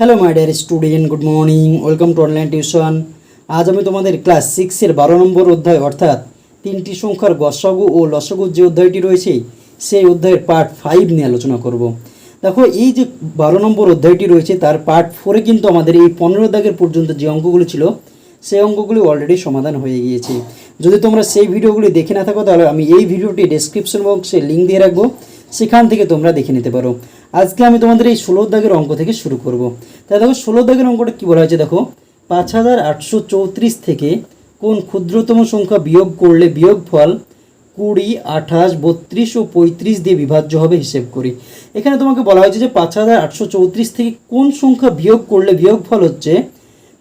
Hello my dear student good morning welcome to online tuition আজ আমি তোমাদের class সিক্সের বারো নম্বর অধ্যায়, অর্থাৎ তিনটি সংখ্যার গসাগু ও লসাগু যে অধ্যায়টি রয়েছে, সেই অধ্যায়ের পার্ট ফাইভ নিয়ে আলোচনা করব। দেখো, এই যে বারো নম্বর অধ্যায়টি রয়েছে, তার পার্ট ফোরে কিন্তু আমাদের এই পনেরো দাগের পর্যন্ত যে অঙ্কগুলো ছিল, সেই অঙ্কগুলি অলরেডি সমাধান হয়ে গিয়েছে। যদি তোমরা সেই ভিডিওগুলি দেখে না থাকো, তাহলে আমি এই ভিডিওটি ডেসক্রিপশন বক্সে লিঙ্ক দিয়ে রাখব। সেখান থেকে তোমরা দেখে নিতে পারো। আজকে আমি তোমাদের এই ষোলো দাগের অঙ্ক থেকে শুরু করব। তাই দেখো, ষোলো দাগের অঙ্কটা কী বলা হয়েছে দেখো, পাঁচ হাজার আটশো চৌত্রিশ থেকে কোন ক্ষুদ্রতম সংখ্যা বিয়োগ করলে বিয়োগ ফল কুড়ি, আঠাশ, বত্রিশ ও পঁয়ত্রিশ দিয়ে বিভাজ্য হবে হিসেব করি। এখানে তোমাকে বলা হয়েছে যে পাঁচ হাজার আটশো চৌত্রিশ থেকে কোন সংখ্যা বিয়োগ করলে বিয়োগ ফল হচ্ছে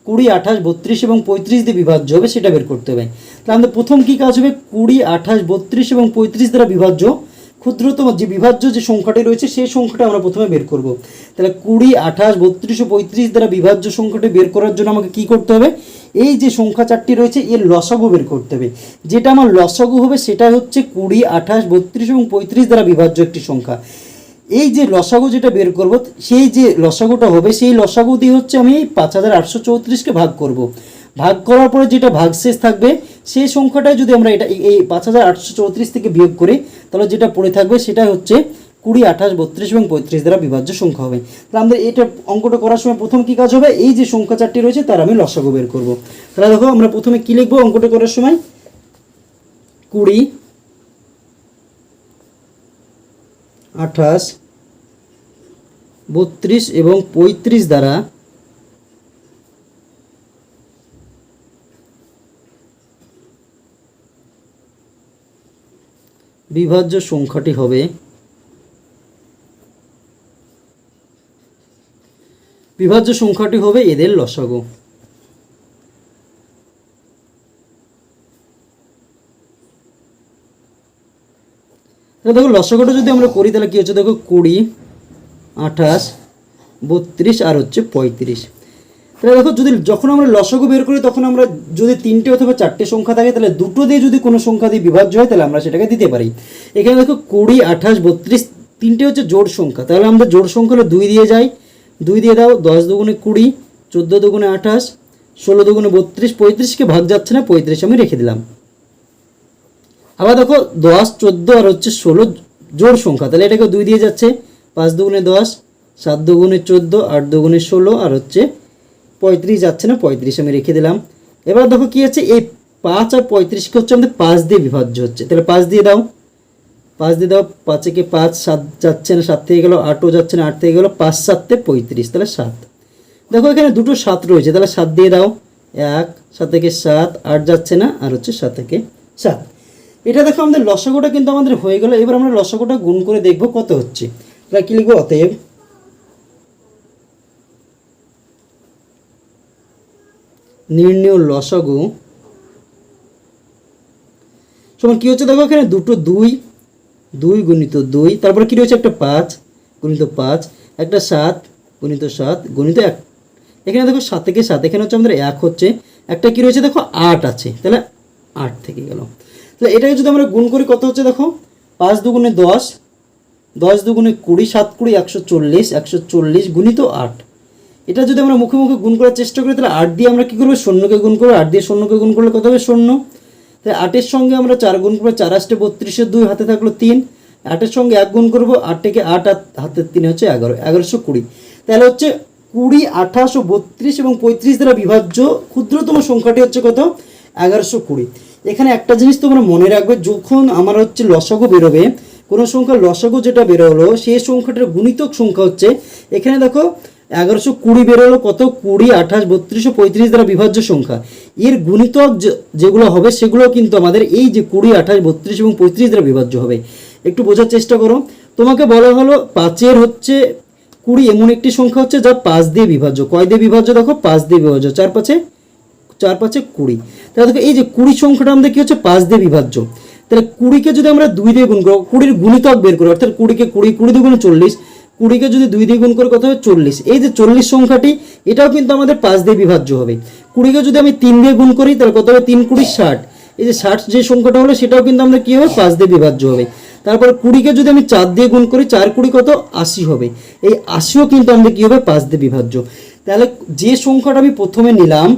কুড়ি, আঠাশ, বত্রিশ এবং পঁয়ত্রিশ দিয়ে বিভাজ্য হবে সেটা বের করতে হবে। তাহলে প্রথম কী কাজ হবে? কুড়ি, আঠাশ, বত্রিশ এবং পঁয়ত্রিশ দ্বারা বিভাজ্য। ক্ষুদ্রতম যে বিভাজ্য যে সংখ্যাটি রয়েছে, সেই সংখ্যাটা আমরা প্রথমে বের করব। তাহলে কুড়ি, আঠাশ, বত্রিশ ও পঁয়ত্রিশ দ্বারা বিভাজ্য সংখ্যাটি বের করার জন্য আমাকে কি করতে হবে? এই যে সংখ্যা চারটি রয়েছে, এর লসাগু বের করতে হবে। যেটা আমার লসাগু হবে সেটা হচ্ছে কুড়ি, আঠাশ, বত্রিশ এবং পঁয়ত্রিশ দ্বারা বিভাজ্য একটি সংখ্যা। এই যে লসাগু যেটা বের করব, সেই যে লসাগুটা হবে, সেই লসাগু দিয়ে হচ্ছে আমি পাঁচ হাজার আটশো চৌত্রিশকে ভাগ করব। ভাগ করার পরে যেটা ভাগশেষ থাকবে, সেই সংখ্যাটাই যদি আমরা এটা এই- এই পাঁচ হাজার আটশো চৌত্রিশ থেকে বিয়োগ করি, তাহলে যেটা পড়ে থাকবে সেটা হচ্ছে কুড়ি, আঠাশ, বত্রিশ এবং পঁয়ত্রিশ দ্বারা বিভাজ্য সংখ্যা হবে। তাহলে আমাদের এটা অঙ্কটা করার সময় প্রথম কী কাজ হবে? এই যে সংখ্যা চারটি রয়েছে, তার আমি লসাগু বের করব। তাহলে দেখো, আমরা প্রথমে কী লিখব অঙ্কটা করার সময়? কুড়ি, আঠাশ, বত্রিশ এবং পঁয়ত্রিশ দ্বারা বিভাজ্য সংখ্যাটি হবে বিভাজ্য সংখ্যাটি হবে এদের লসাগু। দেখো লসাগুটা যদি আমরা করি, তাহলে কী হচ্ছে? দেখো কুড়ি, আঠাশ, বত্রিশ, আর হচ্ছে পঁয়ত্রিশ। তাহলে দেখো, যদি যখন আমরা লসাগু বের করি, তখন আমরা যদি তিনটে অথবা চারটে সংখ্যা থাকে, তাহলে দুটো দিয়ে যদি কোনো সংখ্যা দিয়ে বিভাজ্য হয়, তাহলে আমরা সেটাকে দিতে পারি। এখানে দেখো, কুড়ি, আঠাশ, বত্রিশ, তিনটে হচ্ছে জোড় সংখ্যা। তাহলে আমাদের জোড় সংখ্যা হলো দুই দিয়ে যাই। দুই দিয়ে দাও, দশ দুগুণে কুড়ি, চোদ্দ দুগুণে আঠাশ, ষোলো দুগুণে বত্রিশ, পঁয়ত্রিশকে ভাগ যাচ্ছে না, পঁয়ত্রিশ আমি রেখে দিলাম। আবার দেখো, দশ, চোদ্দ আর হচ্ছে ষোলো জোড় সংখ্যা, তাহলে এটাকে দুই দিয়ে যাচ্ছে। পাঁচ দুগুণে দশ, সাত দুগুণে চোদ্দ, আট দুগুণে ষোলো আর হচ্ছে পঁয়ত্রিশ যাচ্ছে না, পঁয়ত্রিশ আমি রেখে দিলাম। এবার দেখো কি আছে, এই পাঁচ আর পঁয়ত্রিশকে হচ্ছে আমাদের পাঁচ দিয়ে বিভাজ্য হচ্ছে। তাহলে পাঁচ দিয়ে দাও। পাঁচ দিয়ে দাও, পাঁচে কে পাঁচ, সাত যাচ্ছে না, সাত থেকে গেলো আটও যাচ্ছে না, আট থেকে গেলো পাঁচ, সাতে পঁয়ত্রিশ, তাহলে সাত। দেখো এখানে দুটো সাত রয়েছে, তাহলে সাত দিয়ে দাও। এক, সাত থেকে সাত, আট যাচ্ছে না, আর হচ্ছে সাত থেকে সাত। এটা দেখো আমাদের লসাগুটা কিন্তু আমাদের হয়ে গেল, এবার আমরা লসাগুটা গুণ করে দেখব কত হচ্ছে। তাহলে কি লিখব? অতএব নির্ণয় লসাগু। সমান কী হচ্ছে দেখো এখানে? দুটো দুই দুই গুণিত দুই, তারপরে কী রয়েছে? একটা পাঁচ, গুণিত পাঁচ, একটা সাত, গুণিত সাত, গুণিত এক। এখানে দেখো সাত থেকে সাত, এখানে হচ্ছে আমাদের এক হচ্ছে, একটা কী রয়েছে? দেখো আট আছে, তাহলে আট থেকে গেল। তাহলে এটাকে যদি আমরা গুণ করি, কত হচ্ছে দেখো? পাঁচ দুগুণে দশ দশ দুগুণে কুড়ি, সাত কুড়ি, একশো চল্লিশ একশো চল্লিশ গুণিত আট। এটা যদি আমরা মুখে মুখে গুণ করার চেষ্টা করি, তাহলে আট দিয়ে আমরা কী করব? শূন্যকে গুণ করব। আট দিয়ে শূন্যকে গুণ করলে কত হবে? শূন্য। তাহলে আটের সঙ্গে আমরা চার গুণ করব, চার আসতে বত্রিশের দুই, হাতে থাকল তিন। আটের সঙ্গে এক গুণ করব, আট থেকে আট, আর হাতের তিন হচ্ছে এগারো, এগারোশো কুড়ি। তাহলে হচ্ছে কুড়ি, আঠাশ ও বত্রিশ এবং পঁয়ত্রিশ দ্বারা বিভাজ্য ক্ষুদ্রতম সংখ্যাটি হচ্ছে কত? এগারোশো কুড়ি। এখানে একটা জিনিস তোমরা মনে রাখবে, যখন আমার হচ্ছে লসাগু বেরোবে, কোনো সংখ্যা লসাগু যেটা বেরোলো, সেই সংখ্যাটার গুণিতক সংখ্যা হচ্ছে, এখানে দেখো এগারোশো কুড়ি বেরোলো কত? কুড়ি, আঠাশ, বত্রিশ পঁয়ত্রিশ দ্বারা বিভাজ্য সংখ্যা। এর গুণিতক যেগুলো হবে সেগুলো কিন্তু আমাদের এই যে কুড়ি, আঠাশ, বত্রিশ এবং পঁয়ত্রিশ দ্বারা বিভাজ্য হবে। একটু বোঝার চেষ্টা করো। তোমাকে বলা হলো পাঁচের হচ্ছে কুড়ি এমন একটি সংখ্যা হচ্ছে যা পাঁচ দিয়ে বিভাজ্য। কয় দিয়ে বিভাজ্য? দেখো, পাঁচ দিয়ে বিভাজ্য। চার পাঁচে চার পাঁচে কুড়ি। তাহলে দেখো, এই যে কুড়ি সংখ্যাটা আমাদের কি হচ্ছে? পাঁচ দিয়ে বিভাজ্য। তাহলে কুড়িকে যদি আমরা দুই দিয়ে গুণ করো, কুড়ির গুণিতক বের করি, অর্থাৎ কুড়িকে কুড়ি কুড়ি দুগুণে চল্লিশ কুড়িকে যদি দুই দিয়ে গুণ করে কত হবে? চল্লিশ। এই যে চল্লিশ সংখ্যাটি, এটাও কিন্তু আমাদের পাঁচ দিয়ে বিভাজ্য হবে। কুড়িকে যদি আমি তিন দিয়ে গুণ করি, তাহলে কত হবে? তিন কুড়ি ষাট। এই যে ষাট যে সংখ্যাটা হলো, সেটাও কিন্তু আমাদের কী হবে? পাঁচ দিয়ে বিভাজ্য হবে। তারপরে কুড়িকে যদি আমি চার দিয়ে গুণ করি, চার কুড়ি কত? আশি হবে। এই আশিও কিন্তু আমাদের কী হবে? পাঁচ দিয়ে বিভাজ্য। তাহলে যে সংখ্যাটা আমি প্রথমে নিলাম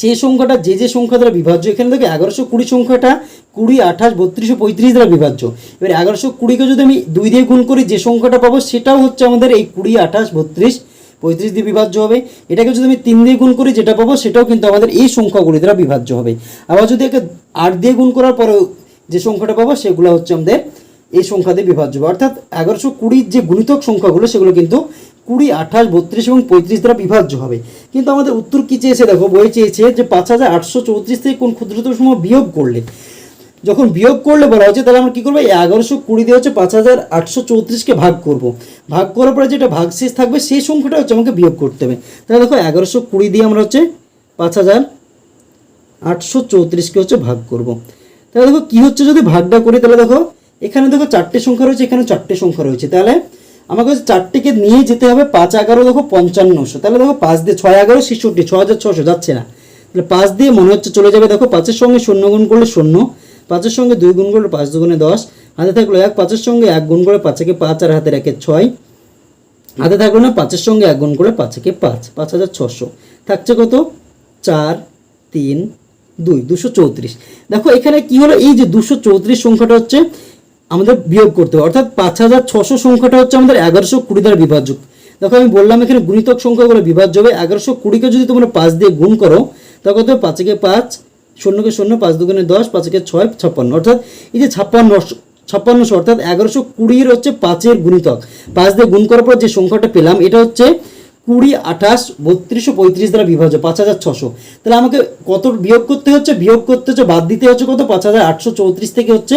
সেই সংখ্যাটা যে যে সংখ্যা দ্বারা বিভাজ্য, এখানে দেখো এগারোশো কুড়ি সংখ্যাটা কুড়ি, আঠাশ বত্রিশশো পঁয়ত্রিশ দ্বারা বিভাজ্য। এবার এগারোশো কুড়িকে যদি আমি দুই দিয়ে গুণ করি, যে সংখ্যাটা পাবো সেটাও হচ্ছে আমাদের এই কুড়ি, আঠাশ, বত্রিশ, পঁয়ত্রিশ দিয়ে বিভাজ্য হবে। এটাকে যদি আমি তিন দিয়ে গুণ করি, যেটা পাবো সেটাও কিন্তু আমাদের এই সংখ্যাগুলি দ্বারা বিভাজ্য হবে। আবার যদি একে আট দিয়ে গুণ করার পরেও যে সংখ্যাটা পাবো, সেগুলো হচ্ছে আমাদের এই সংখ্যা দিয়ে বিভাজ্য অর্থাৎ এগারোশো কুড়ির যে গুণিতক সংখ্যাগুলো, সেগুলো কিন্তু কুড়ি, আঠাশ, বত্রিশ এবং পঁয়ত্রিশ দ্বারা বিভাজ্য হবে। কিন্তু আমাদের উত্তর কী চেয়েছে? দেখো, বই চেয়েছে যে পাঁচ হাজার আটশো চৌত্রিশ থেকে কোন ক্ষুদ্রতম সময় বিয়োগ করলে? যখন বিয়োগ করলে বলা হচ্ছে তাহলে আমরা কী করব? এগারোশো কুড়ি দিয়ে হচ্ছে পাঁচ হাজার আটশো চৌত্রিশকে ভাগ করব। ভাগ করার পরে যেটা ভাগশেষ থাকবে, সেই সংখ্যাটা হচ্ছে আমাকে বিয়োগ করতে হবে। তাহলে দেখো, এগারোশো কুড়ি দিয়ে আমরা হচ্ছে পাঁচ হাজার আটশো চৌত্রিশকে হচ্ছে ভাগ করব। তাহলে দেখো, কী হচ্ছে যদি ভাগটা করি? তাহলে দেখো, এখানে দেখো চারটে সংখ্যা রয়েছে, এখানে চারটে সংখ্যা রয়েছে। তাহলে আমাকে হচ্ছে চারটেকে নিয়ে যেতে হবে, পাঁচ এগারো দেখো পঞ্চান্নশো। তাহলে দেখো পাঁচ দিয়ে ছয় এগারো, ছেষট্টি, ছ হাজার ছশো, যাচ্ছে না। তাহলে পাঁচ দিয়ে মনে হচ্ছে চলে যাবে, দেখো পাঁচের সঙ্গে শূন্য গুণ করলে শূন্য, পাঁচের সঙ্গে দুই গুণ করলে পাঁচ দুগুণে দশ, হাতে থাকল এক, পাঁচের সঙ্গে এক গুণ করে পাঁচেকে পাঁচ, আর হাতে একে ছয়, হাতে থাকল না পাঁচের সঙ্গে এক গুণ করে পাঁচেকে পাঁচ পাঁচ হাজার ছশো। থাকছে কত? চার, তিন, দুই, দুশো চৌত্রিশ। দেখো এখানে কি হলো? এই যে দুশো চৌত্রিশ সংখ্যাটা হচ্ছে আমাদের বিয়োগ করতে হবে। অর্থাৎ পাঁচ হাজার ছশো সংখ্যাটা হচ্ছে আমাদের এগারোশো কুড়ি দ্বারা বিভাজ্য। দেখো আমি বললাম এখানে গুণিতক সংখ্যাগুলো বিভাজ্য হবে। এগারোশো কুড়িকে যদি তোমরা পাঁচ দিয়ে গুণ করো তখন কত? পাঁচেকে পাঁচ, শূন্যকে শূন্য, পাঁচ দুগুণে দশ, পাঁচকে ছয়, ছাপ্পান্ন। অর্থাৎ এই যে ছাপ্পান্ন, ছাপ্পান্নশো, অর্থাৎ এগারোশো কুড়ির হচ্ছে পাঁচের গুণিতক। পাঁচ দিয়ে গুণ করার পর যে সংখ্যাটা পেলাম, এটা হচ্ছে কুড়ি, আঠাশ বত্রিশশো পঁয়ত্রিশ দ্বারা বিভাজ্য, পাঁচ হাজার ছশো। তাহলে আমাকে কত বিয়োগ করতে হচ্ছে? বিয়োগ করতে হচ্ছে, বাদ দিতে হচ্ছে কত? পাঁচ হাজার আটশো চৌত্রিশ থেকে হচ্ছে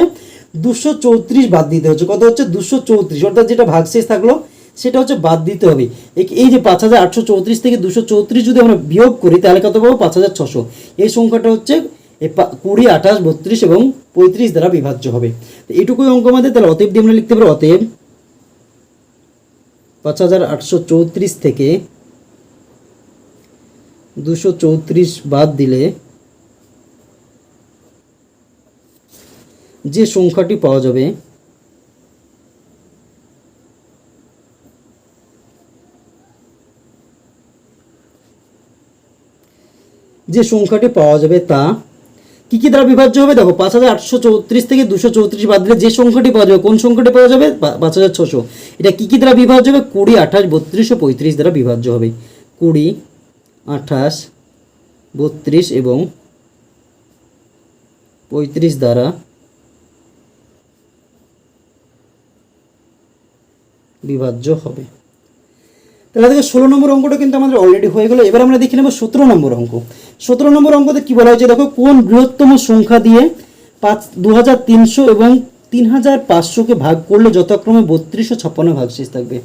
দুশো চৌত্রিশ বাদ দিতে হচ্ছে। কত হচ্ছে দুশো চৌত্রিশ, অর্থাৎ যেটা ভাগশেষ থাকল, সেটা হচ্ছে বাদ দিতে হবে। এই- যে পাঁচ হাজার আটশো চৌত্রিশ থেকে দুশো চৌত্রিশ যদি আমরা বিয়োগ করি, তাহলে কত পাবো? পাঁচ হাজার ছশো। এই সংখ্যাটা হচ্ছে কুড়ি, আঠাশ, বত্রিশ এবং পঁয়ত্রিশ দ্বারা বিভাজ্য হবে। এটুকুই অঙ্ক আমাদের। তাহলে অতএব দিয়ে আমরা লিখতে পারি, অতএব পাঁচ হাজার আটশো চৌত্রিশ থেকে দুশো চৌত্রিশ বাদ দিলে যে সংখ্যাটি পাওয়া যাবে, যে সংখ্যাটি পাওয়া যাবে তা কি কি দ্বারা বিভাজ্য হবে? দেখো, পাঁচ হাজার আটশো চৌত্রিশ থেকে দুশো চৌত্রিশ বাদ দিলে যে সংখ্যাটি পাওয়া যাবে, কোন সংখ্যাটি পাওয়া যাবে? পাঁচ হাজার ছশো। এটা কি কি দ্বারা বিভাজ্য হবে? কুড়ি, আঠাশ, বত্রিশ ও পঁয়ত্রিশ দ্বারা বিভাজ্য হবে। কুড়ি, আঠাশ, বত্রিশ এবং পঁয়ত্রিশ দ্বারা বিভাজ্য হবে। তাহলে দেখো, ষোলো নম্বর অঙ্কটা কিন্তু আমাদের অলরেডি হয়ে গেলো। এবার আমরা দেখে নেব সতেরো নম্বর অঙ্ক। সতেরো নম্বর অঙ্কতে কী বলা হয়েছে দেখো, কোন বৃহত্তম সংখ্যা দিয়ে পাঁচ দু হাজার তিনশো এবং তিন হাজার পাঁচশোকে ভাগ করলে যথাক্রমে বত্রিশশো ছাপ্পান্ন ভাগশেষ থাকবে?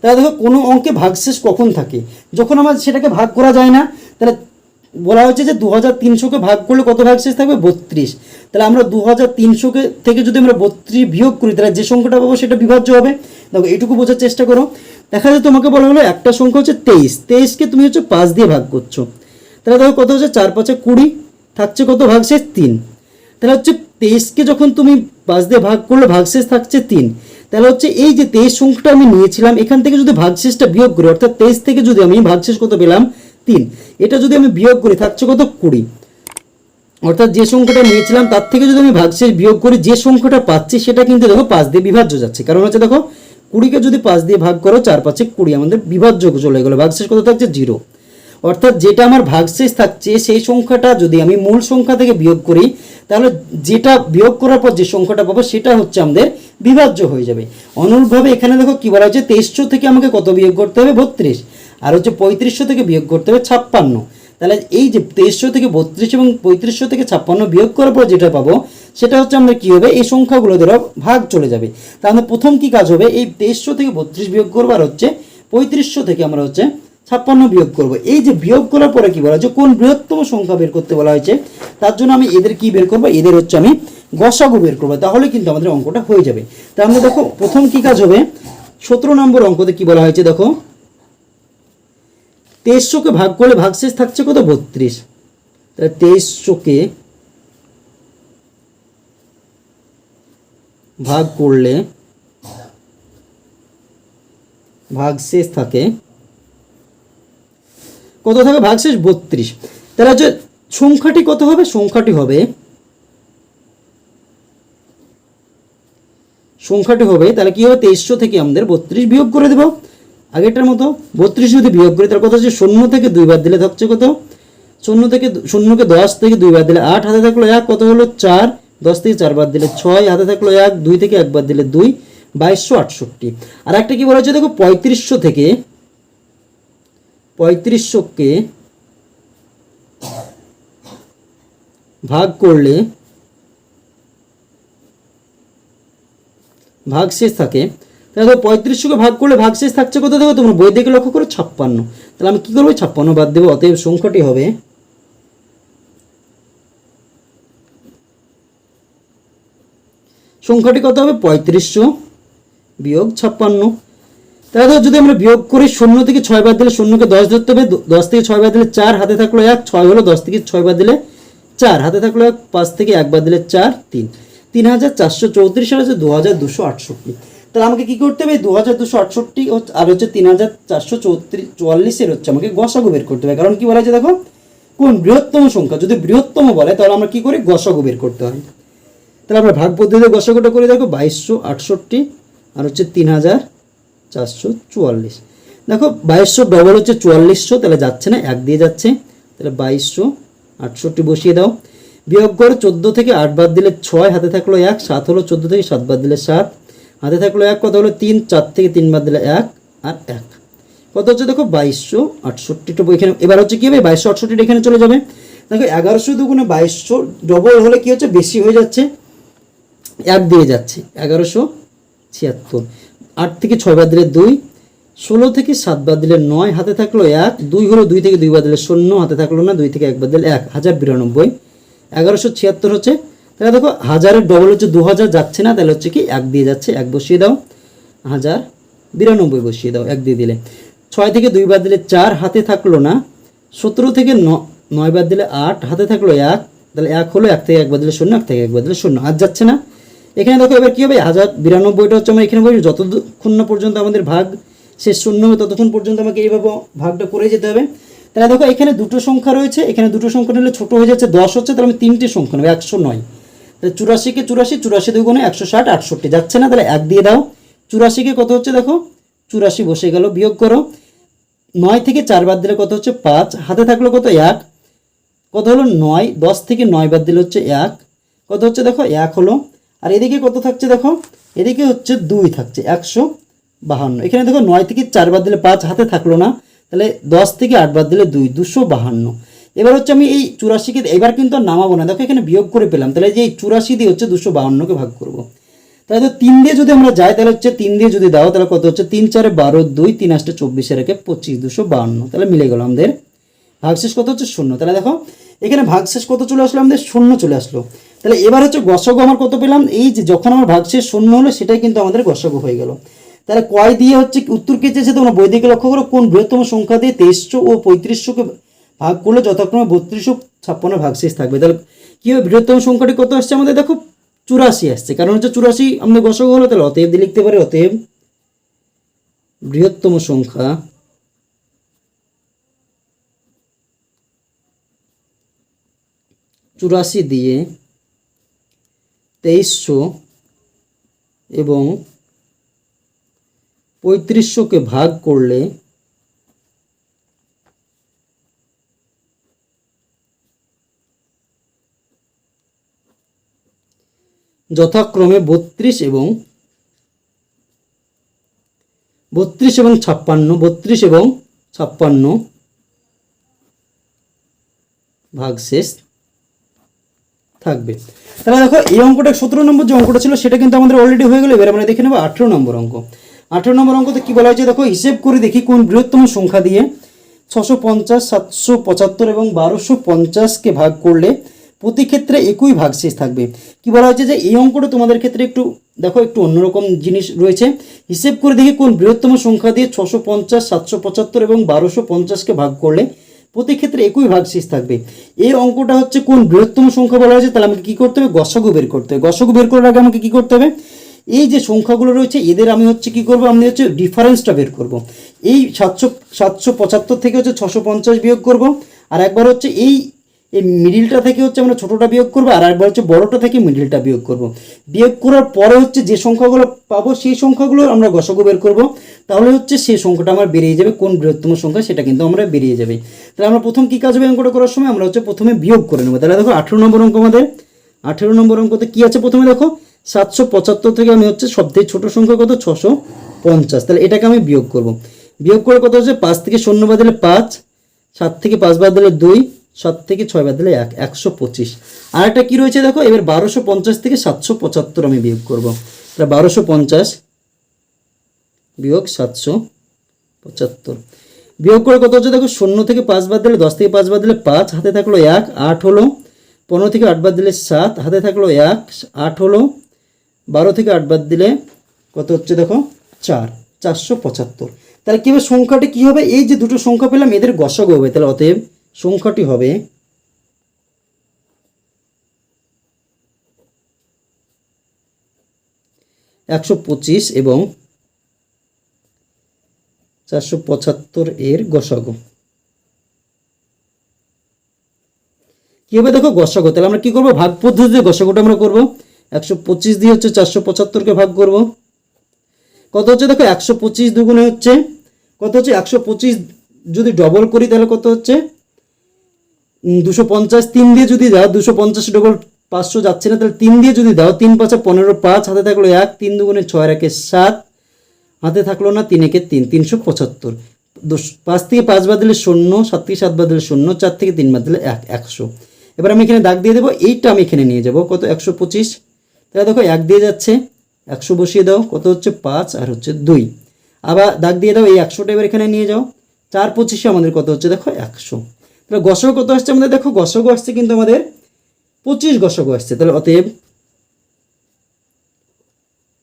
তাহলে দেখো, কোনো অঙ্কে ভাগশেষ কখন থাকে? যখন আমার সেটাকে ভাগ করা যায় না, তাহলে বলা হয়েছে যে দু হাজার তিনশোকে ভাগ করলে কত ভাগশেষ থাকবে? বত্রিশ। তাহলে আমরা দু হাজার তিনশোকে থেকে যদি আমরা বত্রিশ বিয়োগ করি, তাহলে যে সংখ্যাটা পাবো সেটা বিভাজ্য হবে। দেখো, এইটুকু বোঝার চেষ্টা করো। দেখা যায় তোমাকে বলা হলো একটা সংখ্যা হচ্ছে তেইশ। তেইশকে তুমি হচ্ছে পাঁচ দিয়ে ভাগ করছ। তাহলে দেখো কত হচ্ছে? চার পাঁচে কুড়ি। থাকছে কত? ভাগশেষ তিন। তাহলে হচ্ছে তেইশকে যখন তুমি পাঁচ দিয়ে ভাগ করলে ভাগশেষ থাকছে তিন। তাহলে হচ্ছে এই যে তেইশ সংখ্যাটা আমি নিয়েছিলাম, এখান থেকে যদি ভাগশেষটা বিয়োগ করি, অর্থাৎ তেইশ থেকে যদি আমি ভাগশেষ কত পেলাম তিন। এটা যদি আমি বিয়োগ করি, থাকছে কত কুড়ি। অর্থাৎ যে সংখ্যাটা নিয়েছিলাম, তার থেকে যদি আমি ভাগশেষ বিয়োগ করি, যে সংখ্যাটা পাচ্ছি, সেটা কিন্তু দেখো পাঁচ দিয়ে বিভাজ্য যাচ্ছে। কারণ হচ্ছে দেখো, কুড়িকে যদি পাঁচ দিয়ে ভাগ করো, চার পাঁচে কুড়ি, আমাদের বিভাজ্য চলে গেলো, ভাগশেষ কত থাকছে জিরো। অর্থাৎ যেটা আমার ভাগশেষ থাকছে, সেই সংখ্যাটা যদি আমি মূল সংখ্যা থেকে বিয়োগ করি, তাহলে যেটা বিয়োগ করার পর যে সংখ্যাটা পাবো, সেটা হচ্ছে আমাদের বিভাজ্য হয়ে যাবে। অনুরূপভাবে এখানে দেখো কি বলা হচ্ছে তেইশশো থেকে আমাকে কত বিয়োগ করতে হবে? বত্রিশ। আর হচ্ছে পঁয়ত্রিশশো থেকে বিয়োগ করতে হবে ছাপ্পান্ন। তাহলে এই যে তেইশশো থেকে বত্রিশ এবং পঁয়ত্রিশশো থেকে ছাপ্পান্ন বিয়োগ করার পর যেটা পাবো, সেটা হচ্ছে আমরা কি হবে? এই সংখ্যাগুলো ধরো ভাগ চলে যাবে। তাহলে প্রথম কি কাজ হবে? এই তেইশশো থেকে বত্রিশ বিয়োগ করব আর হচ্ছে পঁয়ত্রিশশো থেকে আমরা হচ্ছে ছাপ্পান্ন বিয়োগ করব। এই যে বিয়োগ করার পরে কি বলা হচ্ছে কোন বৃহত্তম সংখ্যা বের করতে বলা হয়েছে? তার জন্য আমি এদের কি বের করব? এদের হচ্ছে আমি গসাগু বের করবে, তাহলে কিন্তু আমাদের অঙ্কটা হয়ে যাবে। তা আমরা দেখো, প্রথম কি কাজ হবে? সতেরো নম্বর অঙ্কতে কি বলা হয়েছে দেখো? তেইশশোকে ভাগ করলে ভাগশেষ থাকছে কত? বত্রিশ। তাহলে তেইশশোকে ভাগ করলে ভাগশেষ থাকে কত থাকে? ভাগশেষ বত্রিশ। তাহলে যে সংখ্যাটি কত হবে? সংখ্যাটি হবে সংখ্যাটি হবে, তাহলে কি হবে? তেইশশো থেকে আমাদের বত্রিশ বিয়োগ করে দেবো। আগেরটার মতো বত্রিশ যদি বিয়োগ করি তার কথা হচ্ছে শূন্য থেকে দুইবার দিলে থাকছে কত? শূন্য থেকে শূন্যকে দশ থেকে দুইবার দিলে আট, হাতে থাকল এক, কত হলো? চার। দশ থেকে চারবার দিলে ছয়, হাতে থাকল এক, দুই থেকে একবার দিলে দুই, বাইশশো আটষট্টি। আর একটা কি বলা হচ্ছে দেখো, পঁয়ত্রিশশো থেকে পঁয়ত্রিশশোকে ভাগ করলে ভাগশেষ থাকে। তাহলে দেখো পঁয়ত্রিশশোকে ভাগ করলে ভাগশেষ থাকছে কত দেখো তোমরা বই দেখে লক্ষ্য করো, ছাপ্পান্ন। তাহলে আমি কী করব? ছাপ্পান্ন বাদ দেবো, অতএব সংখ্যাটি হবে সংখ্যাটি কত হবে? পঁয়ত্রিশশো বিয়োগ ছাপ্পান্ন। তাহলে ধরো যদি আমরা বিয়োগ করি শূন্য থেকে ছয় বার দিলে শূন্যকে দশ ধরতে হবে দশ থেকে ছয় বার দিলে চার, হাতে থাকল এক, ছয় হলো দশ থেকে ছয় বার দিলে চার, হাতে থাকল এক, পাঁচ থেকে একবার দিলে চার, তিন। তিন হাজার চারশো চৌত্রিশ আর হচ্ছে দু হাজার দুশো আটষট্টি। তাহলে আমাকে কী করতে হবে? দু হাজার দুশো আটষট্টি আর হচ্ছে তিন হাজার চারশো চৌত্রিশ চুয়াল্লিশের হচ্ছে আমাকে গসাগু বের করতে হবে। কারণ কি বলা আছে দেখো? কোন বৃহত্তম সংখ্যা, যদি বৃহত্তম বলে, তাহলে আমরা কী করি? গসাগু বের করতে হয়। তাহলে আমরা ভাগ পদ্ধতিতে গসাগুটা করে দেখো, বাইশশো আটষট্টি আর হচ্ছে তিন হাজার চারশো চুয়াল্লিশ। দেখো, বাইশশো ডবল হচ্ছে চুয়াল্লিশশো, তাহলে যাচ্ছে না, এক দিয়ে যাচ্ছে। তাহলে বাইশশো আটষট্টি বসিয়ে দাও। বিয়োগ করে চোদ্দ থেকে আট বাদ দিলে ছয়, হাতে থাকল এক, সাত হলো চোদ্দ থেকে সাত বাদ দিলে সাত, হাতে থাকল এক, কত হলো তিন, চার থেকে তিন বাদ দিলে এক আর এক। কত হচ্ছে দেখো বাইশশো আটষট্টিটা এখানে এবার হচ্ছে কি হবে? বাইশশো আটষট্টিটা এখানে চলে যাবে। দেখো এগারোশো দুগুণে বাইশশো ডবল হলে কি হচ্ছে? বেশি হয়ে যাচ্ছে। এক দিয়ে যাচ্ছে। এগারোশো ছিয়াত্তর। আট থেকে ছয় বাদ দিলে দুই, ষোলো থেকে সাত বাদ দিলে নয়, হাতে থাকল এক, দুই হলো দুই থেকে দুই বাদ দিলে শূন্য, হাতে থাকল না, দুই থেকে এক বাদ দিলে এক। হাজার বিরানব্বই। এগারোশো ছিয়াত্তর হচ্ছে, তাহলে দেখো হাজারের ডবল হচ্ছে দু হাজার যাচ্ছে না, তাহলে হচ্ছে কি এক দিয়ে যাচ্ছে, এক বসিয়ে দাও। হাজার, বিরানব্বই বসিয়ে দাও, এক দিয়ে দিলে। ছয় থেকে দুই বাদ দিলে চার, হাতে থাকল না। সতেরো থেকে নয় বাদ দিলে আট, হাতে থাকল এক, তাহলে এক হলো এক থেকে এক বাদ দিলে শূন্য, এক থেকে এক বাদ দিলে শূন্য, আর যাচ্ছে না। এখানে দেখো এবার কী হবে? হাজার, বিরানব্বইটা হচ্ছে আমরা এখানে বলি, যতক্ষণ না পর্যন্ত আমাদের ভাগ শেষ শূন্য হবে, ততক্ষণ পর্যন্ত আমাকে এইভাবে ভাগটা করে যেতে হবে। তাহলে দেখো, এখানে দুটো সংখ্যা রয়েছে, এখানে দুটো সংখ্যা নিলে ছোটো হয়ে যাচ্ছে দশ হচ্ছে, তাহলে আমি তিনটে সংখ্যা নেব, একশো নয়। তাহলে চুরাশিকে চুরাশি চুরাশি দুই গুণে একশো ষাট, আটষট্টি, যাচ্ছে না? তাহলে এক দিয়ে দাও। চুরাশিকে কত হচ্ছে দেখো? চুরাশি বসে গেল, বিয়োগ করো। নয় থেকে চার বাদ দিলে কত হচ্ছে? পাঁচ। হাতে থাকল কত? এক। কত হলো? নয়। দশ থেকে নয় বাদ দিলে হচ্ছে এক। কত হচ্ছে দেখো? এক হলো। আর এদিকে কত থাকছে দেখো? এদিকে হচ্ছে দুই থাকছে, একশো বাহান্ন। এখানে দেখো, নয় থেকে চার বাদ দিলে পাঁচ, হাতে থাকল না। তাহলে দশ থেকে আট বাদ দিলে দুই, দুশো বাহান্ন। এবার হচ্ছে আমি এই চুরাশিকে এবার কিন্তু নামাবো না। দেখো এখানে বিয়োগ করে পেলাম। তাহলে যে এই চুরাশি দিয়ে হচ্ছে দুশো বাহান্নকে ভাগ করব। তাহলে তো তিন দিয়ে যদি আমরা যাই, তাহলে হচ্ছে তিন দিয়ে যদি দাও, তাহলে কত হচ্ছে? তিন চারে বারো, দুই, তিন আষ্টে চব্বিশে রেখে পঁচিশ, দুশো বাহান্ন। তাহলে মিলে গেল আমাদের ভাগশেষ কত হচ্ছে? শূন্য। তাহলে দেখো, এখানে ভাগশেষ কত চলে আসলো? আমাদের শূন্য চলে আসলো। তাহলে এবার হচ্ছে গসগু আমার কত পেলাম? এই যে যখন আমার ভাগশেষ শূন্য হলো, সেটাই কিন্তু আমাদের গসগু হয়ে গেল। তাহলে কয় দিয়ে হচ্ছে কি উত্তর কে চেয়েছে? তোমরা বই দিকে লক্ষ্য করো, কোন বৃহত্তম সংখ্যা দিয়ে তেইশশো ও পঁয়ত্রিশশোকে ভাগ করলে যথাক্রমে বত্রিশশো ছাপ্পান্ন ভাগশেষ থাকবে। তাহলে কি হবে? বৃহত্তম সংখ্যাটি কত আসছে? আমাদের দেখো চুরাশি আসছে। কারণ হচ্ছে চুরাশি আমাদের গসগু হলো, তাহলে অতএব দিয়ে লিখতে পারি, অতএব বৃহত্তম সংখ্যা চুরাশি দিয়ে তেইশশো এবং পঁয়ত্রিশশোকে ভাগ করলে যথাক্রমে বত্রিশ এবং বত্রিশ এবং ছাপ্পান্ন, বত্রিশ এবং ছাপ্পান্ন ভাগ শেষ থাকবে। তাহলে দেখো এই অঙ্কটা সতেরো নম্বর যে অঙ্কটা ছিল সেটা কিন্তু আমাদের অলরেডি হয়ে গেলো। এবার আমরা দেখে নেব আঠেরো নম্বর অঙ্ক। আঠেরো নম্বর অঙ্কতে কী বলা হয়েছে? দেখো, হিসেব করে দেখি কোন বৃহত্তম সংখ্যা দিয়ে ছশো পঞ্চাশ, সাতশো পঁচাত্তর এবং বারোশো পঞ্চাশকে ভাগ করলে প্রতি ক্ষেত্রে একই ভাগশেষ থাকবে। কি বলা হয়েছে যে, এই অঙ্কটা তোমাদের ক্ষেত্রে একটু, দেখো, একটু অন্যরকম জিনিস রয়েছে। হিসেব করে দেখি কোন বৃহত্তম সংখ্যা দিয়ে ছশো পঞ্চাশ, সাতশো পঁচাত্তর এবং বারোশো পঞ্চাশকে ভাগ করলে প্রতি ক্ষেত্রে একই ভাগশেষ থাকবে। এই অঙ্কটা হচ্ছে কোন বৃহত্তম সংখ্যা বলা হয়েছে, তাহলে আমাকে কী করতে হবে? গসাগু বের করতে হবে। গসাগু বের করার আগে আমাকে কী করতে হবে? এই যে সংখ্যাগুলো রয়েছে, এদের আমি হচ্ছে কি করব? আমি হচ্ছে ডিফারেন্সটা বের করব। এই সাতশো সাতশো পঁচাত্তর থেকে হচ্ছে ছশো পঞ্চাশ বিয়োগ করব। আর একবার হচ্ছে এই এই মিডিলটা থেকে হচ্ছে আমরা ছোটোটা বিয়োগ করব, আর একবার হচ্ছে বড়টা থেকে মিডিলটা বিয়োগ করব। বিয়োগ করার পরে হচ্ছে যে সংখ্যাগুলো পাবো, সেই সংখ্যাগুলো আমরা গসগু বের করব। তাহলে হচ্ছে সেই সংখ্যাটা আমার বেরিয়ে যাবে, কোন বৃহত্তম সংখ্যা সেটা কিন্তু আমরা বেরিয়ে যাবে। তাহলে আমরা প্রথম কী কাজ হবে অঙ্কটা করার সময়? আমরা হচ্ছে প্রথমে বিয়োগ করে নেব। তাহলে দেখো, আঠেরো নম্বর অঙ্ক আমাদের। আঠেরো নম্বর অঙ্কতে কী আছে প্রথমে দেখো? সাতশো পঁচাত্তর থেকে আমি হচ্ছে সবথেকে ছোটো সংখ্যা কত ছশো পঞ্চাশ। তাহলে এটাকে আমি বিয়োগ করব। বিয়োগ করে কত হচ্ছে পাঁচ থেকে শূন্য বাদ দিলে পাঁচ, সাত থেকে পাঁচ বাদ দিলে দুই, সাত থেকে ছয় বাদ দিলে এক, একশো পঁচিশ। আর একটা কী রয়েছে দেখো? এবার বারোশো পঞ্চাশ থেকে সাতশো পঁচাত্তর আমি বিয়োগ করব। তাহলে বারোশো পঞ্চাশ বিয়োগ সাতশো পঁচাত্তর। বিয়োগ করে কত হচ্ছে দেখো, শূন্য থেকে পাঁচ বাদ দিলে দশ থেকে পাঁচ বাদ দিলে পাঁচ, হাতে থাকল এক, আট হলো। পনেরো থেকে আট বাদ দিলে সাত, হাতে থাকল এক, আট হলো। বারো থেকে আট বাদ দিলে কত হচ্ছে দেখো? চার, চারশো পঁচাত্তর। তাহলে কী সংখ্যাটি কী হবে? এই যে দুটো সংখ্যা পেলাম, এদের গসগ হবে। তাহলে অতএব সংখ্যাটি হবে একশো পঁচিশ এবং চারশো পঁচাত্তর এর গসাগু। কী হবে দেখো? গসাগু। তাহলে আমরা কী করব? ভাগ পদ্ধতিতে গসাগুটা আমরা করব। একশো পঁচিশ দিয়ে হচ্ছে চারশো পঁচাত্তরকে ভাগ করব। কত হচ্ছে? দেখো, একশো পঁচিশ দুগুণে হচ্ছে, কত হচ্ছে? একশো পঁচিশ যদি ডবল করি, তাহলে কত হচ্ছে? দুশো পঞ্চাশ তিন দিয়ে যদি দাও, দুশো পঞ্চাশ ডবল পাঁচশো যাচ্ছে না, তাহলে তিন দিয়ে যদি দাও, তিন পাঁচা পনেরো পাঁচ, হাতে থাকল এক, তিন দুগুণে ছয়, একে সাত, হাতে থাকল না, তিন একে তিন, তিনশো পঁচাত্তর। পাঁচ থেকে পাঁচ বাদ দিলে শূন্য, সাত থেকে সাত বাদ দিলে শূন্য, চার থেকে তিন বাদ দিলে এক, একশো। এবার আমি এখানে দাগ দিয়ে দেবো, এইটা আমি এখানে নিয়ে যাব, কত? একশো পঁচিশ। তাহলে দেখো এক দিয়ে যাচ্ছে, একশো বসিয়ে দাও, কত হচ্ছে? পাঁচ, আর হচ্ছে দুই। আবার দাগ দিয়ে দাও, এই একশোটা এবার এখানে নিয়ে যাও। চার পঁচিশে আমাদের কত হচ্ছে? দেখো একশো। তাহলে গসক কত আসছে আমাদের? দেখো গসক আসছে কিন্তু আমাদের পঁচিশ গসক আসছে। তাহলে অতএব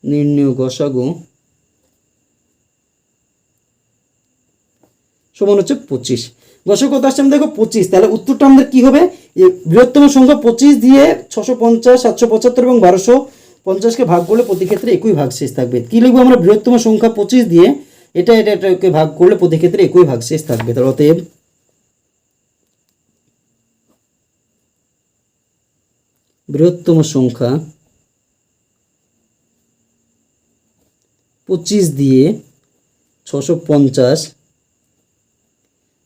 নির্ণয় গসাগু সমান হচ্ছে পঁচিশ। গসক কত আসছে, আমরা দেখো পঁচিশ। তাহলে উত্তরটা আমাদের কী হবে? বৃহত্তম সংখ্যা পঁচিশ দিয়ে ছশো পঞ্চাশ, সাতশো পঁচাত্তর এবং বারোশো পঞ্চাশকে ভাগ করলে প্রতি ক্ষেত্রে একই ভাগ শেষ থাকবে। কী লিখব আমরা? বৃহত্তম সংখ্যা পঁচিশ দিয়ে এটা এটা এটাকে ভাগ করলে প্রতি ক্ষেত্রে একই ভাগ শেষ থাকবে। তাহলে অতএব বৃহত্তম সংখ্যা পঁচিশ দিয়ে ছশো পঞ্চাশ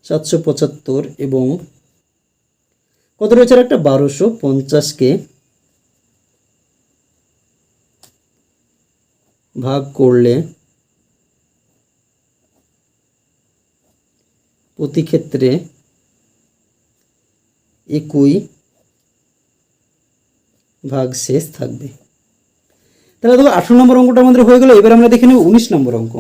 সাতশো পঁচাত্তর এবং কত রয়েছে আর একটা? বারোশো পঞ্চাশকে ভাগ করলে প্রতি ক্ষেত্রে একই ভাগ শেষ থাকবে। তাহলে দেখো, আঠারো নম্বর অঙ্কটা আমাদের হয়ে গেল, এবার আমরা দেখে নেব উনিশ নম্বর অঙ্ক।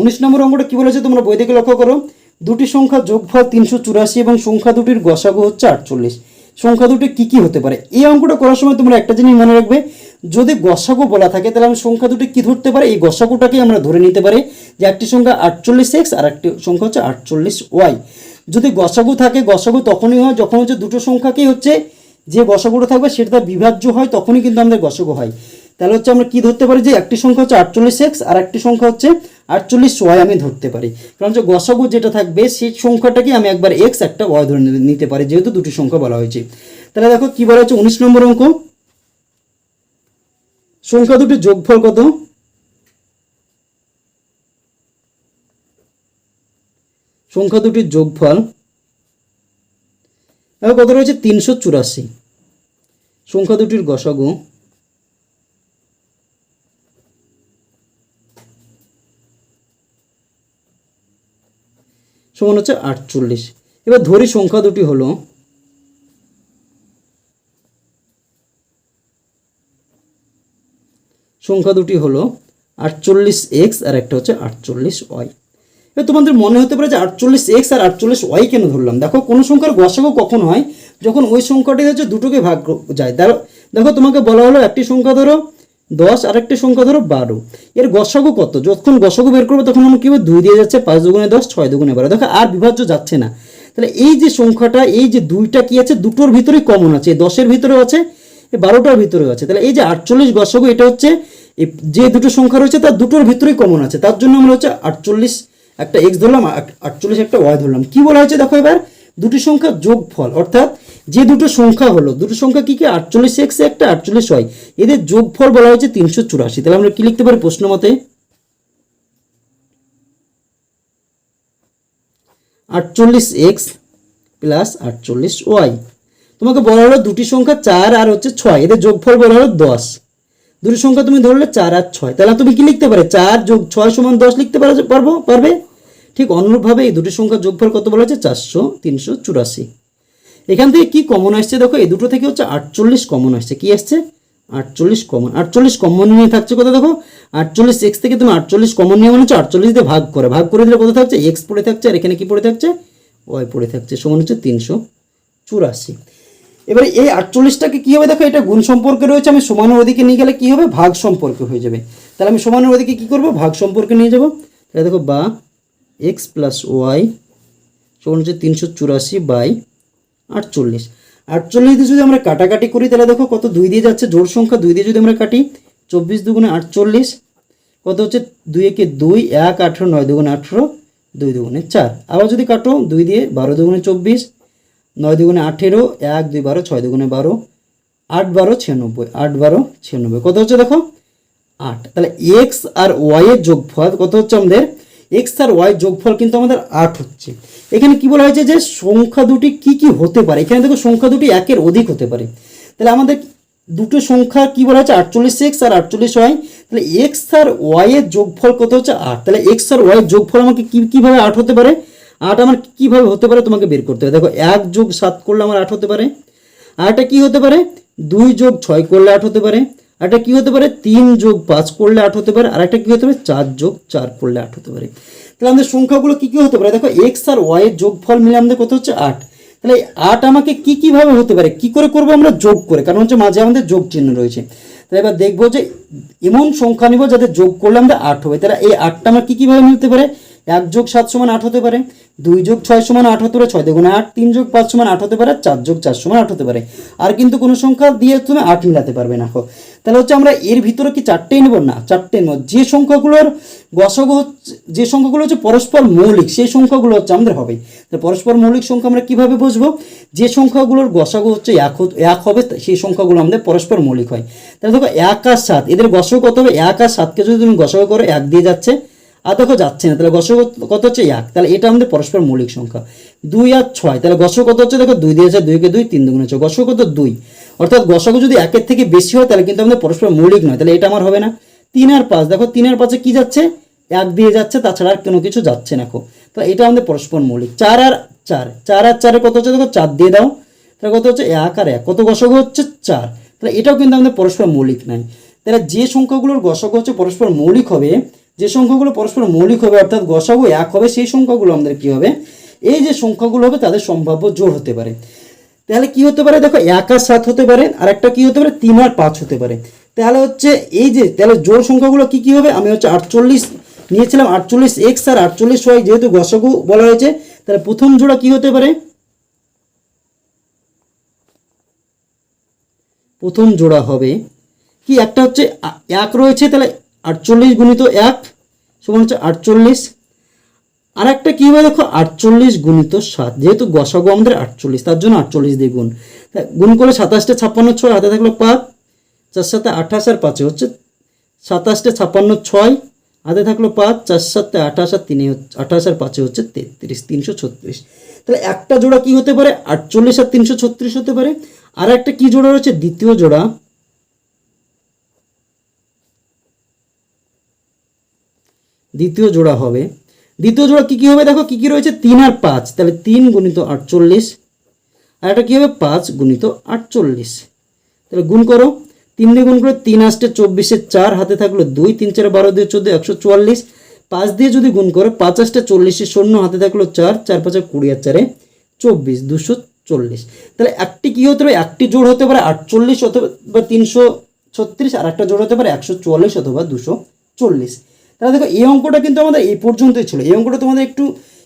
উনিশ নম্বর অঙ্কটা কী বলেছে তোমরা বই থেকে লক্ষ্য করো। দুটি সংখ্যা যোগফল তিনশো চুরাশি এবং সংখ্যা দুটির গসাগু হচ্ছে আটচল্লিশ। সংখ্যা দুটি কী কী হতে পারে? এই অঙ্কটা করার সময় তোমরা একটা জিনিস মনে রাখবে, যদি গসাগু বলা থাকে, তাহলে আমি সংখ্যা দুটি কী ধরতে পারি? এই গসাগুটাকেই আমরা ধরে নিতে পারি যে একটি সংখ্যা আটচল্লিশ এক্স আর একটি সংখ্যা হচ্ছে আটচল্লিশ ওয়াই। যদি গসাগু থাকে, গসাগু তখনই হয় যখন হচ্ছে দুটো সংখ্যাকেই হচ্ছে যে গসাগুটা থাকবে সেটা বিভাজ্য হয়, তখনই কিন্তু আমাদের গসাগু হয়। তাহলে হচ্ছে আমরা কি ধরতে পারি যে একটি সংখ্যা হচ্ছে আটচল্লিশ এক্স আর একটি সংখ্যা হচ্ছে আটচল্লিশ ওয়াই আমি ধরতে পারি। কারণ হচ্ছে গসাগু যেটা থাকবে, সেই সংখ্যাটাকে আমি একবার এক্স একটা ওয়াই ধরে নিতে পারি, যেহেতু দুটি সংখ্যা বলা হয়েছে। তাহলে দেখো কি বলা হচ্ছে উনিশ নম্বর অঙ্ক। সংখ্যা দুটির যোগফল কত? সংখ্যা দুটির যোগফল কত রয়েছে? তিনশো চুরাশি। সংখ্যা দুটির গসাগু সমান হচ্ছে আটচল্লিশ। এবার ধরি সংখ্যা দুটি হলো। সংখ্যা দুটি হলো আটচল্লিশ এক্স আর একটা হচ্ছে আটচল্লিশ ওয়াই। এবার তোমাদের মনে হতে পারে যে আটচল্লিশ এক্স আর আটচল্লিশ ওয়াই কেন ধরলাম? দেখো, কোনো সংখ্যার গসাগু কখন হয়? যখন ওই সংখ্যাটি হচ্ছে দুটোকে ভাগ যায়। দেখো তোমাকে বলা হলো একটি সংখ্যা ধরো দশ আর সংখ্যা ধরো বারো। এর গসাগু কত? যখন গসাগু বের করব তখন আমার কী হবে দুই দিয়ে যাচ্ছে, পাঁচ দুগুণে দশ, ছয় দুগুণে বারো। দেখো, আর বিভাজ্য যাচ্ছে না। তাহলে এই যে সংখ্যাটা, এই যে দুইটা কি আছে? দুটোর ভিতরেই কমন আছে। দশের ভিতরেও আছে বারোটার ভিতরেও আছে। তাহলে এই যে আটচল্লিশ গসাগু, এটা হচ্ছে যে দুটো সংখ্যা রয়েছে, তার দুটোর ভিতরেই কমন আছে। তার জন্য আমরা হচ্ছে আটচল্লিশ একটা এক্স ধরলাম, আট- আটচল্লিশ একটা ওয়াই ধরলাম। কি বলা হয়েছে? দেখো এবার, দুটি সংখ্যা যোগফল, অর্থাৎ যে দুটো সংখ্যা হলো, দুটো সংখ্যা কি কি? আটচল্লিশ এক্স একটা, আটচল্লিশ ওয়াই। এদের যোগফল বলা হয়েছে তিনশো চুরাশি। তাহলে আমরা কি লিখতে পারি প্রশ্ন মতে? আটচল্লিশ এক্স প্লাস আটচল্লিশ ওয়াই। তোমাকে বলা হলো দুটি সংখ্যা চার আর হচ্ছে ছয়। এদের যোগফল বলা হলো দশ। দুটি সংখ্যা তুমি ধরলে চার আর ছয়। তাহলে তুমি কি লিখতে পারে? চার যোগ ছয় সমান দশ লিখতে পারো পারব পারবে? ঠিক অনুরূপভাবে এই দুটি সংখ্যার যোগফল কত বলা হচ্ছে চারশো তিনশো চুরাশি। এখান থেকে কি কমন আসছে? দেখো, এই দুটো থেকে হচ্ছে আটচল্লিশ কমন আসছে। কি আসছে? আটচল্লিশ কমন আটচল্লিশ কমন নিয়ে থাকছে কত দেখো? আটচল্লিশ এক্স থেকে তুমি আটচল্লিশ কমন নিয়ে মনে হচ্ছে আটচল্লিশ দিয়ে ভাগ করে। ভাগ করে দিলে কত থাকছে? এক্স পড়ে থাকছে, আর এখানে কি পড়ে থাকছে? ওয়াই পড়ে থাকছে, সমান হচ্ছে তিনশো চুরাশি। এবারে এই আটচল্লিশটাকে কী হবে? দেখো, এটা গুণ সম্পর্কে রয়েছে, আমি সমানের ওদিকে নিয়ে গেলে কী হবে? ভাগ সম্পর্কে হয়ে যাবে। তাহলে আমি সমানের ওদিকে কী করব? ভাগ সম্পর্কে নিয়ে যাব। তাহলে দেখো, বা এক্স প্লাস ওয়াই সমান হচ্ছে তিনশো চুরাশি বাই আটচল্লিশ। আটচল্লিশ দিয়ে যদি আমরা কাটাকাটি করি, তাহলে দেখো কত দুই দিয়ে যাচ্ছে, জোড় সংখ্যা দুই দিয়ে যদি আমরা কাটি, চব্বিশ দুগুণে আটচল্লিশ, কত হচ্ছে দুই একে দুই, এক, আঠেরো, নয় দুগুণে আঠেরো, দুই দুগুণে চার। আবার যদি কাটো, দুই দিয়ে বারো দুগুণে চব্বিশ, নয় দুগুণে আঠেরো, এক, দুই, বারো, ছয় দুগুণে বারো, আট, বারো, ছিয়ানব্বই, আট, বারো, ছিয়ানব্বই। কত হচ্ছে দেখো? আট। তাহলে এক্স আর ওয়াই এর যোগফল কত হচ্ছে আমাদের? এক্স আর ওয়াই যোগফল কিন্তু আমাদের আট হচ্ছে। এখানে কি বলা হয়েছে যে সংখ্যা দুটি কি কি হতে পারে? এখানে দেখো সংখ্যা দুটি একের অধিক হতে পারে। তাহলে আমাদের দুটো সংখ্যা কি বলা হচ্ছে আটচল্লিশ এক্স আর আটচল্লিশ ওয়াই। তাহলে এক্স আর ওয়াই এর যোগফল কত হচ্ছে? আট। তাহলে এক্স আর ওয়াই যোগফল আমাকে কি, কীভাবে আট হতে পারে? আট আমার কীভাবে হতে পারে তোমাকে বের করতে হবে। দেখো, এক যোগ সাত করলে আমার আট হতে পারে। আর একটা কি হতে পারে? দুই যোগ ছয় করলে আট হতে পারে। একটা কি হতে পারে? তিন যোগ পাঁচ করলে আট হতে পারে আর একটা কি হতে পারে? চার যোগ চার করলে আট হতে পারে। তাহলে আমাদের সংখ্যাগুলো কি কি হতে পারে? দেখো এক্স আর ওয়াই এর যোগফল মিলে আমাদের কত হচ্ছে? আট। তাহলে আট আমাকে কি কীভাবে হতে পারে? কি করে করব আমরা? যোগ করে। কারণ হচ্ছে মাঝে আমাদের যোগ চিহ্ন রয়েছে। তাহলে এবার দেখব যে, এমন সংখ্যা নিব যাতে যোগ করলে আমাদের আট হবে। তাহলে এই আটটা আমার কি কীভাবে মিলতে পারে? এক যোগ সাত সমান আট হতে পারে, দুই যোগ ছয় সমান আট হতে পারে, ছয় দুগুণে আট, তিন যোগ পাঁচ সমান আট হতে পারে, চার যোগ চার সমান আট হতে পারে। আর কিন্তু কোনো সংখ্যা দিয়ে তুমি আট মিলাতে পারবে না তাহলে হচ্ছে আমরা এর ভিতরে কি চারটেই নেব? না চারটে নেব যে সংখ্যাগুলোর গসগ হচ্ছে, যে সংখ্যাগুলো হচ্ছে পরস্পর মৌলিক, সেই সংখ্যাগুলো হচ্ছে আমাদের হবে। তো পরস্পর মৌলিক সংখ্যা আমরা কীভাবে বুঝব? যে সংখ্যাগুলোর গসাগু হচ্ছে এক এক হবে সেই সংখ্যাগুলো আমাদের পরস্পর মৌলিক হয়। তাহলে দেখো এক আর সাত, এদের গসগ কত হবে? এক আর সাতকে যদি তুমি গসগ করো, এক দিয়ে যাচ্ছে আর দেখো যাচ্ছে না, তাহলে গসক কত হচ্ছে? এক। তাহলে এটা আমাদের পরস্পর মৌলিক সংখ্যা। দুই আর ছয়, তাহলে গসক কত হচ্ছে? দেখো দুই দিয়েছে দুইকে দুই তিন দুগুণে ছয় গসক কত? দুই। অর্থাৎ গসক যদি একের থেকে বেশি হয়, তাহলে কিন্তু আমাদের পরস্পর মৌলিক নয়। তাহলে এটা আমার হবে না। তিন আর পাঁচ, দেখো তিন আর পাঁচে কি যাচ্ছে? এক দিয়ে যাচ্ছে, তাছাড়া আর কোনো কিছু যাচ্ছে না তাহলে এটা আমাদের পরস্পর মৌলিক। চার আর চার চার আর চারে কত হচ্ছে? দেখো চার দিয়ে দাও। তাহলে কত হচ্ছে? এক আর এক। কত গসক হচ্ছে? চার। তাহলে এটাও কিন্তু আমাদের পরস্পর মৌলিক নাই। তাহলে যে সংখ্যাগুলোর গসক হচ্ছে পরস্পর মৌলিক হবে যে সংখ্যাগুলো পরস্পর মৌলিক হবে, অর্থাৎ গসাগু এক হবে, সেই সংখ্যাগুলো আমাদের কি হবে? এই যে সংখ্যাগুলো হবে, তাদের সম্ভাব্য জোড় হতে পারে। তাহলে কি হতে পারে? দেখো, এক আর সাত হতে পারে, আর একটা কি হতে পারে? তিন আর পাঁচ হতে পারে। তাহলে হচ্ছে এই যে, তাহলে জোর সংখ্যাগুলো কি কি হবে? আমি হচ্ছে আটচল্লিশ নিয়েছিলাম, আটচল্লিশ এক্স আর আটচল্লিশ ওয়াই যেহেতু গসাগু বলা হয়েছে, তাহলে প্রথম জোড়া কি হতে পারে? প্রথম জোড়া হবে কি? একটা হচ্ছে এক রয়েছে, তাহলে আটচল্লিশ গুণিত এক সমান হচ্ছে আটচল্লিশ। আর একটা কী হবে দেখো? আটচল্লিশ গুণিত সাত, যেহেতু গসাগু আমাদের আটচল্লিশ, তার জন্য আটচল্লিশ দিয়ে গুণ। গুণ করলে সাতাশটা ছাপ্পান্ন ছয়, হাতে থাকল পাঁচ, চার সাথে আঠাশ আর পাঁচে হচ্ছে সাতাশটা ছাপ্পান্ন ছয়, হাতে থাকল পাঁচ, চার সাথে আঠাশ আর তিনে আঠাশ আর পাঁচে হচ্ছে তেত্রিশ, তিনশো ছত্রিশ। তাহলে একটা জোড়া কি হতে পারে? আটচল্লিশ আর তিনশো ছত্রিশ হতে পারে। আর একটা কি জোড়া রয়েছে? দ্বিতীয় জোড়া। দ্বিতীয় জোড়া হবে। দ্বিতীয় জোড়া কী কী হবে? দেখো, কী কী রয়েছে? তিন আর পাঁচ, তাহলে তিন গুণিত আটচল্লিশ। আর একটা কী হবে? পাঁচ গুণিত আটচল্লিশ। তাহলে গুণ করো। তিন দিয়ে গুণ করে তিন আসতে চব্বিশের চার, হাতে থাকল দুই, তিন চার বারো দিয়ে চোদ্দ, একশো চুয়াল্লিশ। পাঁচ দিয়ে যদি গুণ করো, পাঁচ আসতে চল্লিশের শূন্য, হাতে থাকল চার চার পাঁচে কুড়ি আর চারে চব্বিশ, দুশো চল্লিশ। তাহলে একটি কী হতে পারে? একটি জোড় হতে পারে আটচল্লিশ অথবা তিনশো ছত্রিশ, আর একটা জোড় হতে পারে একশো চুয়াল্লিশ অথবা দুশো চল্লিশ। তাহলে দেখো, এই অঙ্কটা কিন্তু আমাদের এই পর্যন্তই ছিল। এই অঙ্কটা তোমাদের একটু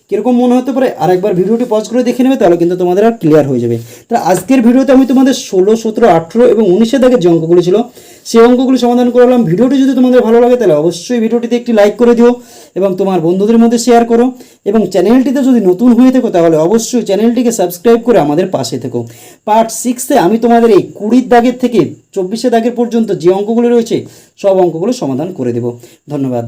কীরকম মনে হতে পারে আর একবার ভিডিওটি পজ করে দেখে নেবে, তাহলে কিন্তু তোমাদের আর ক্লিয়ার হয়ে যাবে। তাহলে আজকের ভিডিওতে আমি তোমাদের ষোলো, সতেরো, আঠেরো এবং উনিশের দাগের যে অঙ্কগুলো ছিল, সেই অঙ্কগুলো সমাধান করলাম। ভিডিওটি যদি তোমাদের ভালো লাগে, তাহলে অবশ্যই ভিডিওটিতে একটি লাইক করে দিও এবং তোমার বন্ধুদের মধ্যে শেয়ার করো এবং চ্যানেলটিতে যদি নতুন হয়ে থাকো, তাহলে অবশ্যই চ্যানেলটিকে সাবস্ক্রাইব করে আমাদের পাশে থেকো। পার্ট সিক্সে আমি তোমাদের এই কুড়ির দাগের থেকে চব্বিশে দাগের পর্যন্ত যে অঙ্কগুলো রয়েছে সব অঙ্কগুলো সমাধান করে দেব। ধন্যবাদ।